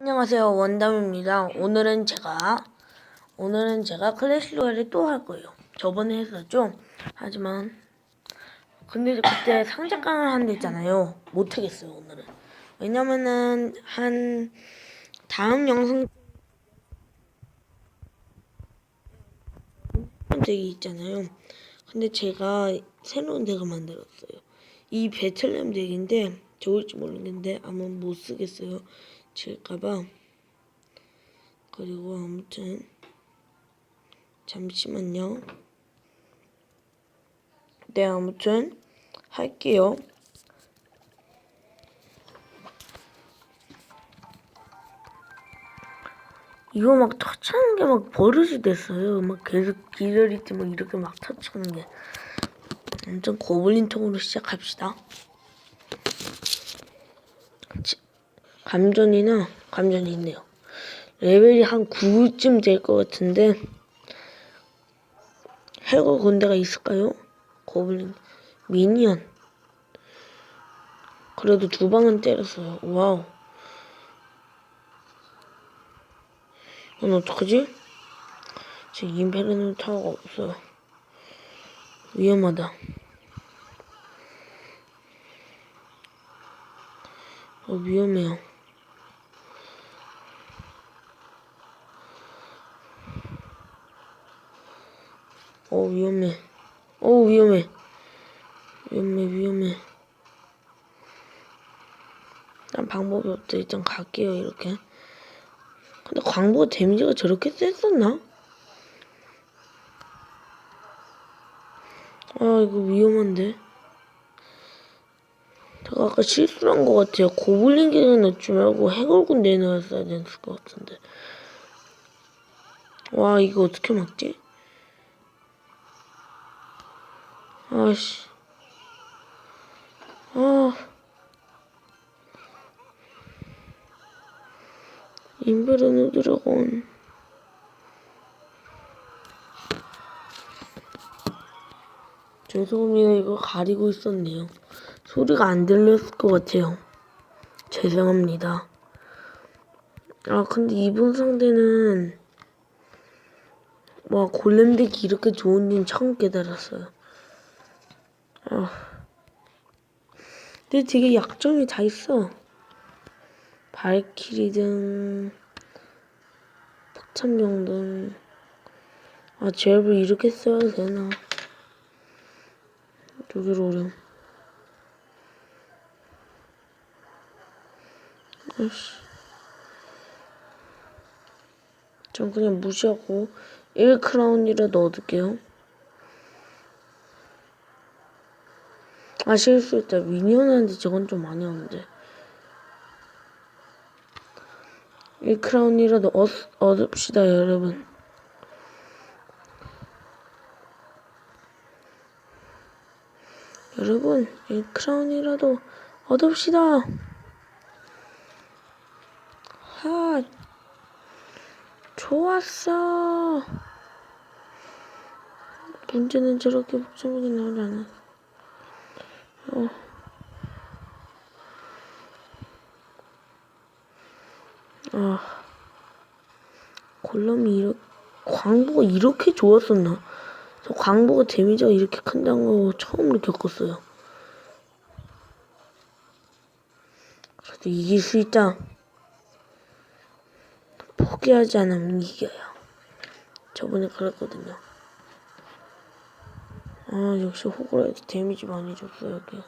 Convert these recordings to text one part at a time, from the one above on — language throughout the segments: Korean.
안녕하세요 원담입니다. 오늘은 제가 오늘은 제가 클래시 로얄을 또 할 거예요. 저번에 했었죠. 하지만 근데 그때 상자깡을 한데 있잖아요. 못 하겠어요 오늘은. 왜냐면은 한 다음 영상 덱이 있잖아요. 근데 제가 새로운 덱을 만들었어요. 이 베틀렘 덱인데 좋을지 모르겠는데 아마 못 쓰겠어요. 질까봐. 그리고 아무튼 잠시만요. 네 아무튼 할게요. 이거 막 터치하는 게 막 버릇이 됐어요. 막 계속 기다릴 때막 이렇게 막 터치하는 게. 아무튼 고블린 통으로 시작합시다. 치- 감전이나 감전이 있네요. 레벨이 한 9쯤 될 것 같은데 해골 군대가 있을까요? 고블린 미니언 그래도 두 방은 때렸어요. 와우. 이건 어떡하지? 지금 임페르노 타워가 없어요. 위험하다. 어, 위험해요. 어, 위험해. 어, 위험해. 위험해, 위험해. 난 방법이 없다. 일단 갈게요, 이렇게. 근데 광부가 데미지가 저렇게 셌었나? 아, 이거 위험한데. 제가 아까 실수를 한것 같아요. 고블린 기를 넣지 말고 해골군대에 넣었어야 됐을 것 같은데. 와, 이거 어떻게 막지? 아씨. 아. 인베르노 드래곤. 죄송합니다. 이거 가리고 있었네요. 소리가 안 들렸을 것 같아요. 죄송합니다. 아, 근데 이분 상대는, 와, 골렘덱이 이렇게 좋은지는 처음 깨달았어요. 아. 근데 되게 약점이 다 있어. 발키리든, 폭탄병든, 아, 젤을 이렇게 써야 되나. 여기로 오렴. 아이씨. 전 그냥 무시하고 1크라운이라도 얻을게요. 아 실수했다. 미니언한테 저건 좀 많이 오는데. 1크라운이라도 얻, 얻읍시다 여러분. 여러분 1크라운이라도 얻읍시다. 하 좋았어. 문제는 저렇게 복잡하게 나오지 않아. 어. 아, 골럼이 이렇게, 광부가 이렇게 좋았었나? 저 광부가 데미지가 이렇게 큰다는 거 처음으로 겪었어요. 그래도 이길 수 있다. 포기하지 않으면 이겨요. 저번에 그랬거든요. 아, 역시 호그라이트 데미지 많이 줬어요, 여기.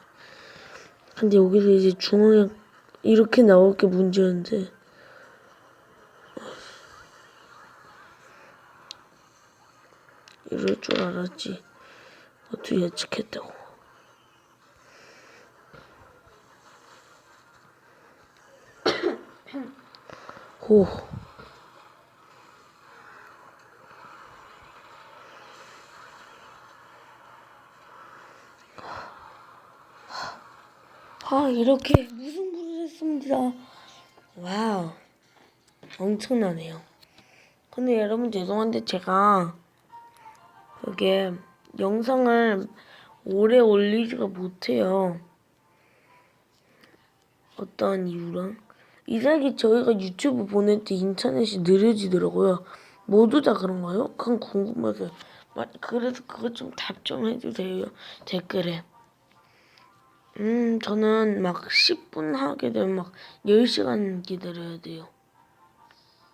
근데 여기서 이제 중앙에 이렇게 나올 게 문제였는데. 이럴 줄 알았지. 어떻게 예측했다고. 오. 아, 이렇게 무승부를 했습니다. 와우. 엄청나네요. 근데 여러분 죄송한데 제가 그게 영상을 오래 올리지가 못해요. 어떤 이유랑? 이상하게 저희가 유튜브 보낼 때 인터넷이 느려지더라고요. 모두 다 그런가요? 그건 궁금해서. 마- 그래서 그것 좀 답 좀 해주세요. 댓글에. 음, 저는 막 10분 하게 되면 막 10시간 기다려야 돼요.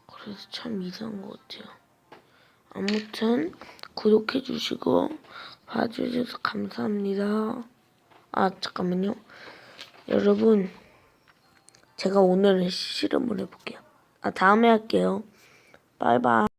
그래서 참 이상한 것 같아요. 아무튼 구독해 주시고 봐주셔서 감사합니다. 아 잠깐만요. 여러분 제가 오늘은 실험을 해볼게요. 아 다음에 할게요. 바이바이.